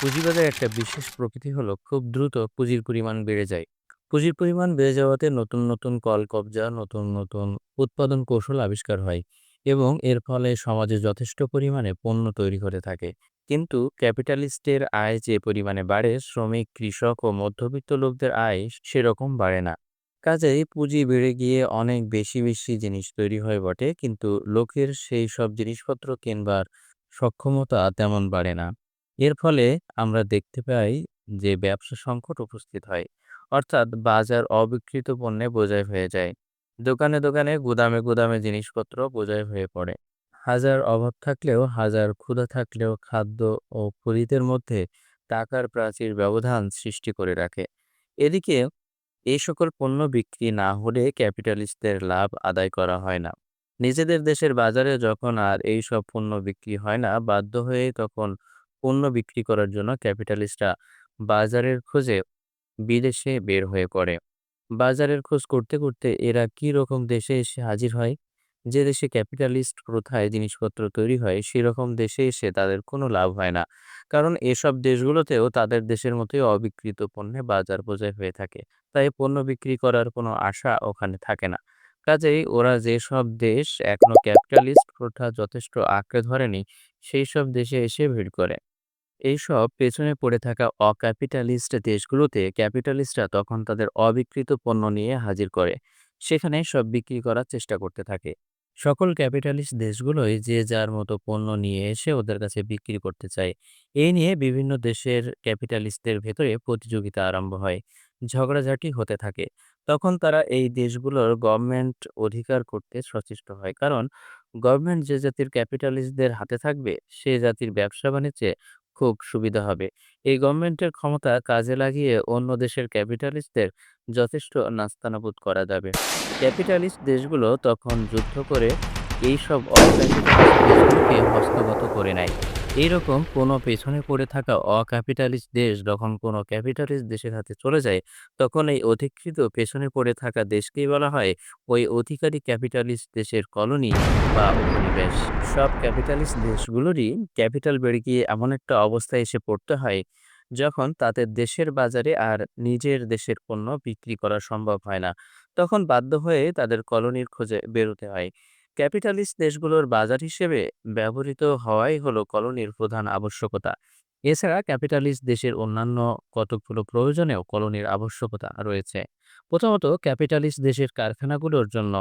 পুঁজিবাজারে একটা বিশেষ প্রকৃতি হলো খুব দ্রুত পুঁজির পরিমাণ বেড়ে যায়। পুঁজির পরিমাণ বেড়ে যাওয়াতে নতুন নতুন কলকবজা নতুন নতুন উৎপাদন কৌশল আবিষ্কার হয় এবং এর ফলে সমাজে যথেষ্ট পরিমাণে পণ্য তৈরি হতে থাকে। কিন্তু ক্যাপিটালিস্টের আয় যে পরিমাণে বাড়ে, শ্রমিক, কৃষক ও মধ্যবিত্ত লোকদের আয় সেরকম বাড়ে না। কাজেই পুঁজি বেড়ে গিয়ে অনেক বেশি বেশি জিনিস তৈরি হয় বটে, কিন্তু লোকের সেই সব জিনিসপত্র কেনবার সক্ষমতা তেমন বাড়ে না। এর ফলে আমরা দেখতে পাই যে, ব্যবসা সংকট উপস্থিত হয়। অর্থাৎ বাজার অবিকৃত পণ্যে বোঝাই হয়ে যায়। দোকানে দোকানে গুদামে গুদামে জিনিসপত্র বোঝাই হয়ে পড়ে। হাজার অভাব থাকলেও, হাজার ক্ষুধা থাকলেও খাদ্য ও খরিদের মধ্যে টাকার প্রাচীর ব্যবধান সৃষ্টি করে রাখে। এদিকে এই সকল পণ্য বিক্রি না হলে ক্যাপিটালিস্টদের লাভ আদায় করা হয় না। নিজেদের দেশের বাজারে যখন আর এই সব পণ্য বিক্রি হয় না, বাধ্য হয়ে তখন পণ্য বিক্রি করার জন্য ক্যাপিটালিস্টরা বাজারের খোঁজে বিদেশে বের হয়ে পড়ে। বাজারের খোঁজ করতে করতে এরা কি রকম দেশে এসে হাজির হয়? যে দেশে ক্যাপিটালিস্ট প্রথায় জিনিসপত্র তৈরি হয়, সেরকম দেশে এসে তাদের কোনো লাভ হয় না। কারণ এসব দেশগুলোতেও তাদের দেশের মতোই অবিকৃত পণ্যে বাজার বোঝাই হয়ে থাকে। তাই পণ্য বিক্রি করার কোনো আশা ওখানে থাকে না। কাজেই ওরা যেসব দেশ এখনও ক্যাপিটালিস্ট প্রথা যথেষ্ট আঁকড়ে ধরেনি, সেই সব দেশে এসে ভিড় করে। এইসব পেছনে পড়ে থাকা অক্যাপিটালিস্ট দেশগুলোতে ক্যাপিটালিস্টরা তখন তাদের অবিকৃত পণ্য নিয়ে হাজির করে। সেখানে সব বিক্রি করার চেষ্টা করতে থাকে। সকল ক্যাপিটালিস্ট দেশগুলোই যে যার মতো পণ্য নিয়ে এসে ওদের কাছে বিক্রি করতে চায় এই নিয়ে বিভিন্ন দেশের ক্যাপিটালিস্টদের ভেতরে প্রতিযোগিতা আরম্ভ হয়, ঝগড়াঝাটি হতে থাকে। তখন তারা এই দেশগুলোর গভর্নমেন্ট অধিকার করতে সচেষ্ট হয়। কারণ গভর্নমেন্ট যে জাতির ক্যাপিটালিস্টদের হাতে থাকবে, সে জাতির ব্যবসা বাণিজ্যে খুব সুবিধা হবে। এই গভর্নমেন্টের ক্ষমতা কাজে লাগিয়ে অন্য দেশের ক্যাপিটালিস্টদের যথেষ্ট নাস্তানাবুদ করা যাবে। ক্যাপিটালিস্ট দেশগুলো তখন যুদ্ধ করে অক্যাপিটালিস্ট দেশগুলোকে হস্তগত করে নেয়। এইরকম কোনো পেছনে পড়ে থাকা অক্যাপিটালিস্ট দেশ যখন কোনো ক্যাপিটালিস্ট দেশের হাতে চলে যায়, তখন এই অধিকৃত পেছনে পড়ে থাকা দেশকেই বলা হয় ওই অধিকারী ক্যাপিটালিস্ট দেশের কলোনি বা উপনিবেশ। সব ক্যাপিটালিস্ট দেশগুলোরই ক্যাপিটাল বেড়ে গিয়ে এমন একটা অবস্থায় এসে পড়তে হয়, যখন তাদের দেশের বাজারে আর নিজের দেশের পণ্য বিক্রি করা সম্ভব হয় না। তখন বাধ্য হয়ে তাদের কলোনির খোঁজে বেরোতে হয়। ক্যাপিটালিস্ট দেশগুলোর বাজার হিসেবে ব্যবহৃত হওয়াই হলো কলোনির প্রধান আবশ্যকতা। এছাড়া ক্যাপিটালিস্ট দেশের অন্যান্য কতকগুলো প্রয়োজনেও কলোনির আবশ্যকতা রয়েছে। প্রথমত, ক্যাপিটালিস্ট দেশের কারখানাগুলোর জন্য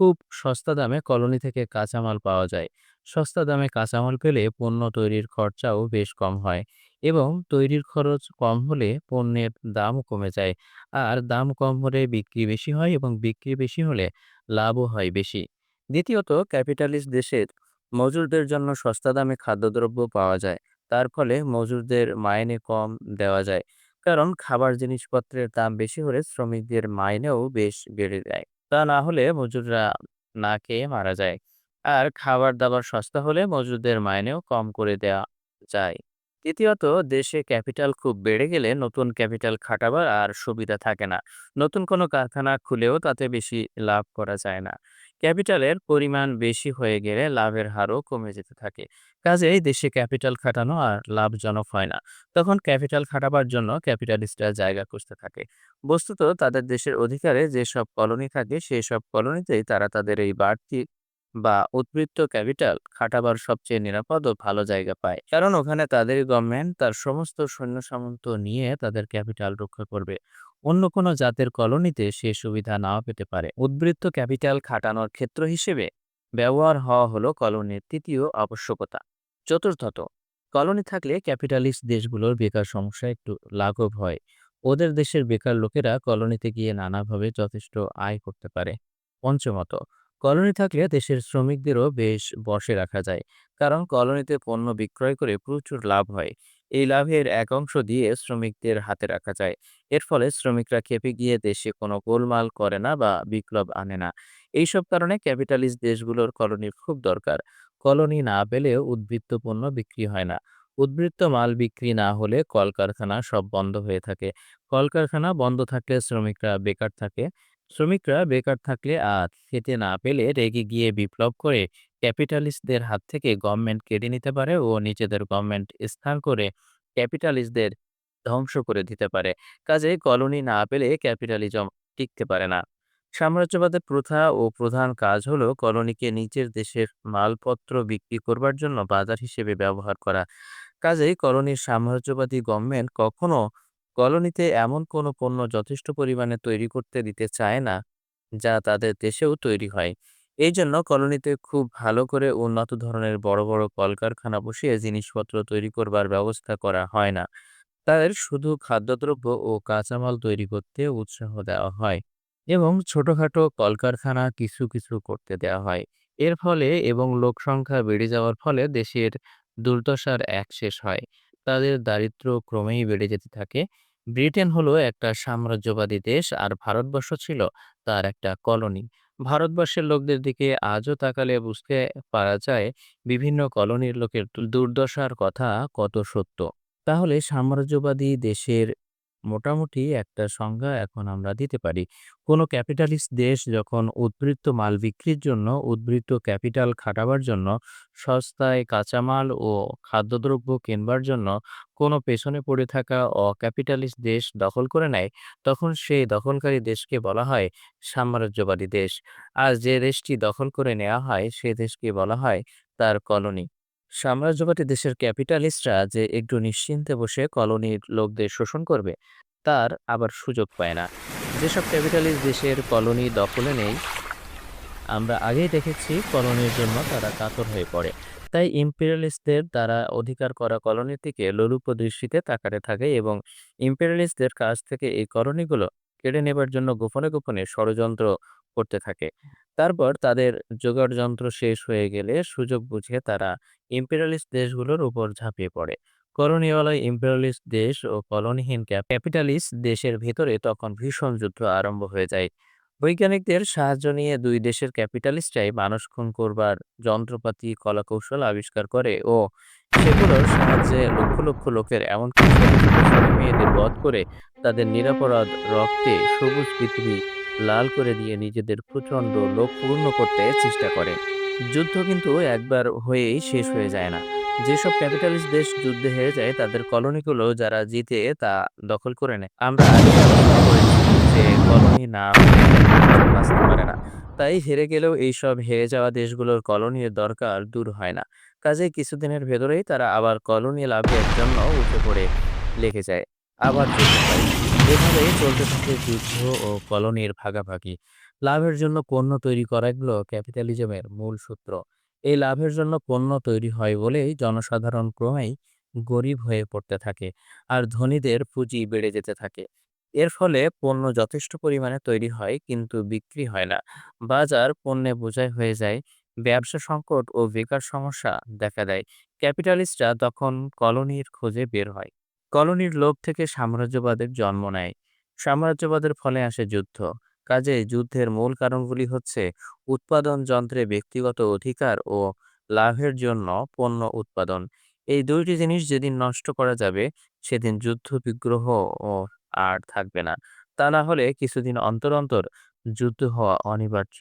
খুব সস্তা দামে কলোনি থেকে কাঁচামাল পাওয়া যায়। সস্তা দামে কাঁচামাল পেলে পণ্য তৈরির খরচাও বেশ কম হয় এবং তৈরির খরচ কম হলে পণ্যের দামও কমে যায়। আর দাম কম হলে বিক্রি বেশি হয় এবং বিক্রি বেশি হলে লাভও হয় বেশি। দ্বিতীয়ত, ক্যাপিটালিস্ট দেশের মজুরদের জন্য সস্তা দামে খাদ্যদ্রব্য পাওয়া যায়। তার ফলে মজুরদের মাইনে কম দেওয়া যায়। কারণ খাবার জিনিসপত্রের দাম বেশি হলে শ্রমিকদের মাইনেও বেশ বেড়ে যায়। তা না হলে মজুররা না খেয়ে মারা যায়। আর খাবার দাবার সস্তা হলে মজুরদের মাইনেও কম করে দেওয়া যায়। তৃতীয়ত দেশে ক্যাপিটাল খুব বেড়ে গেলে নতুন ক্যাপিটাল খাটাবার আর সুবিধা থাকে না। নতুন কোনো কারখানা খুলেও তাতে বেশি লাভ করা যায় না। ক্যাপিটালের পরিমাণ বেশি হয়ে গেলে লাভের হারও কমে যেতে থাকে। কাজেই দেশে ক্যাপিটাল খাটানো আর লাভজনক হয় না। তখন ক্যাপিটাল খাটাবার জন্য ক্যাপিটালিস্টরা জায়গা খুঁজতে থাকে। বস্তুত তাদের দেশের অধিকারে যেসব কলোনি থাকে সেই সব কলোনিতেই তারা তাদের এই বাড়তি বা উদ্বৃত্ত ক্যাপিটাল খাটাবার সবচেয়ে নিরাপদ ও ভালো জায়গা পায়। কারণ ওখানে তাদের গভর্নমেন্ট তার সমস্ত সৈন্য সামন্ত নিয়ে তাদের ক্যাপিটাল রক্ষা করবে। অন্য কোনো জাতের কলোনিতে সে সুবিধা নাও পেতে পারে। উদ্বৃত্ত ক্যাপিটাল খাটানোর ক্ষেত্র হিসেবে ব্যবহার হওয়া হলো কলোনির তৃতীয় আবশ্যকতা। চতুর্থত, কলোনি থাকলে ক্যাপিটালিস্ট দেশগুলোর বেকার সমস্যা একটু লাঘব হয়। ওদের দেশের বেকার লোকেরা কলোনিতে গিয়ে নানাভাবে যথেষ্ট আয় করতে পারে। পঞ্চমত কলোনি থাকলে দেশের শ্রমিকদেরও বেশ বসে রাখা যায়। কারণ কলোনিতে পণ্য বিক্রয় করে প্রচুর লাভ হয়। এই লাভের এক অংশ দিয়ে শ্রমিকদের হাতে রাখা যায়। এর ফলে শ্রমিকরা খেপে গিয়ে দেশে কোনো গোলমাল করে না বা বিপ্লব আনে না। এইসব কারণে ক্যাপিটালিস্ট দেশগুলোর কলোনির খুব দরকার। কলোনি না পেলেও উদ্বৃত্ত পণ্য বিক্রি হয় না। উদ্বৃত্ত মাল বিক্রি না হলে কলকারখানা সব বন্ধ হয়ে থাকে। কলকারখানা বন্ধ থাকলে শ্রমিকরা বেকার থাকে। শ্রমিকরা বেকার থাকলে আর খেতে না পেলে রেগে গিয়ে বিপ্লব করে ক্যাপিটালিস্টদের হাত থেকে গভর্নমেন্ট কেড়ে নিতে পারে ও নিজেদের গভর্নমেন্ট স্থান করে ক্যাপিটালিস্টদের ধ্বংস করে দিতে পারে। কাজেই কলোনি না পেলে ক্যাপিটালিজম টিকতে পারে না। সাম্রাজ্যবাদের প্রথা ও প্রধান কাজ হলো কলোনিকে নিজের দেশের মালপত্র বিক্রি করবার জন্য বাজার হিসেবে ব্যবহার করা। কাজেই কলোনির সাম্রাজ্যবাদী গভর্নমেন্ট কখনো কলোনিতে এমন কোনো পণ্য যথেষ্ট পরিমাণে তৈরি করতে দিতে চায় না, যা তাদের দেশেও তৈরি হয়। এই জন্য কলোনিতে খুব ভালো করে উন্নত ধরনের বড় বড় কলকারখানা বসিয়ে জিনিসপত্র তৈরি করবার ব্যবস্থা করা হয় না। তাদের শুধু খাদ্যদ্রব্য ও কাঁচামাল তৈরি করতে উৎসাহ দেওয়া হয় এবং ছোটখাটো কলকারখানা কিছু কিছু করতে দেওয়া হয়। এর ফলে এবং লোক সংখ্যা বেড়ে যাওয়ার ফলে দেশের দুর্দশার এক শেষ হয়। তাদের দারিদ্র্য ক্রমেই বেড়ে যেতে থাকে। ব্রিটেন হলো একটা সাম্রাজ্যবাদী দেশ আর ভারতবর্ষ ছিল তার একটা কলোনি। ভারতবর্ষের লোকদের দিকে আজও তাকালে বুঝতে পারা যায় বিভিন্ন কলোনির লোকের দুর্দশার কথা কত সত্য। তাহলে সাম্রাজ্যবাদী দেশের মোটামুটি একটা সংজ্ঞা এখন আমরা দিতে পারি। কোনো ক্যাপিটালিস্ট দেশ যখন উদ্বৃত্ত মাল বিক্রির জন্য, উদ্বৃত্ত ক্যাপিটাল খাটাবার জন্য, সস্তায় কাঁচামাল ও খাদ্যদ্রব্য কিনবার জন্য কোনো পেছনে পড়ে থাকা অক্যাপিটালিস্ট দেশ দখল করে নেয়, তখন সেই দখলকারী দেশকে বলা হয় সাম্রাজ্যবাদী দেশ। আর যে দেশটি দখল করে নেওয়া হয়, সে দেশকে বলা হয় তার কলোনি। সাম্রাজ্যবাদী দেশের ক্যাপিটালিস্টরা যে একটু নিশ্চিন্তে বসে কলোনির লোকদের শোষণ করবে, তার আবার সুযোগ পায় না। যেসব ক্যাপিটালিস্ট দেশের কলোনি দখলে নেই, আমরা আগেই দেখেছি কলোনির জন্য তারা কাতর হয়ে পড়ে। তাই ইম্পেরিয়ালিস্টদের দ্বারা অধিকার করা কলোনির দিকে লোলুপ দৃষ্টিতে তাকাতে থাকে এবং ইম্পেরিয়ালিস্টদের কাছ থেকে এই কলোনিগুলো কেড়ে নেবার জন্য গোপনে গোপনে ষড়যন্ত্র করতে থাকে। তারপর তাদের জোগাড় যন্ত্র শেষ হয়ে গেলে সুযোগ বুঝে তারা ইম্পেরিয়ালিস্ট দেশগুলোর উপর ঝাঁপিয়ে পড়ে। কলোনিওয়ালা ইম্পেরিয়ালিস্ট দেশ ও কলোনিহীন ক্যাপিটালিস্ট দেশের ভেতরে তখন ভীষণ যুদ্ধ আরম্ভ হয়ে যায়। বৈজ্ঞানিকদের সাহায্য নিয়ে দুই দেশের ক্যাপিটালিস্টরাই মানুষ খুন করবার যন্ত্রপাতি, কলাকৌশল আবিষ্কার করে ও সেগুলোর সাহায্যে লক্ষ লক্ষ লোকের এমনকি মেয়েদের বধ করে তাদের নিরাপরাধ রক্তে সবুজ পৃথিবী লাল করে দিয়ে নিজেদের প্রচণ্ড লোক পূর্ণ করতে চেষ্টা করে। যুদ্ধ কিন্তু একবার হয়েই শেষ হয়ে যায় না। যেসব ক্যাপিটালিস্ট দেশ যুদ্ধে হেরে যায়, তাদের কলোনিগুলো যারা জিতে তা দখল করে নেয়। আমরা যে কলোনি না বাঁচতে পারে না। তাই হেরে গেলেও এইসব হেরে যাওয়া দেশগুলোর কলোনির দরকার দূর হয় না। কাজে কিছুদিনের ভেতরেই তারা আবার কলোনি লাভের জন্য উঠে পড়ে লেগে যায়। আবার এভাবেই চলতে থাকে যুদ্ধ ও কলোনির ভাগাভাগি। লাভের জন্য পণ্য তৈরি করাগুলো ক্যাপিটালিজমের মূল সূত্র। এই লাভের জন্য পণ্য তৈরি হয় বলেই জনসাধারণ ক্রমেই গরিব হয়ে পড়তে থাকে আর ধনীদের পুঁজি বেড়ে যেতে থাকে। এর ফলে পণ্য যথেষ্ট পরিমাণে তৈরি হয় কিন্তু বিক্রি হয় না। বাজার পণ্যে বোঝাই হয়ে যায়, ব্যবসা সংকট ও বেকার সমস্যা দেখা দেয়। ক্যাপিটালিস্টরা তখন কলোনির খোঁজে বের হয়। কলোনির লোভ থেকে সাম্রাজ্যবাদের জন্ম নেয়। সাম্রাজ্যবাদের ফলে আসে যুদ্ধ। কাজে যুদ্ধের মূল কারণগুলি হচ্ছে উৎপাদন যন্ত্রে ব্যক্তিগত অধিকার ও লাভের জন্য পণ্য উৎপাদন। এই দুইটি জিনিস যেদিন নষ্ট করা যাবে, সেদিন যুদ্ধ, বিগ্রহ ও আর থাকবে না। তা না হলে কিছুদিন অন্তর অন্তর যুদ্ধ হওয়া অনিবার্য।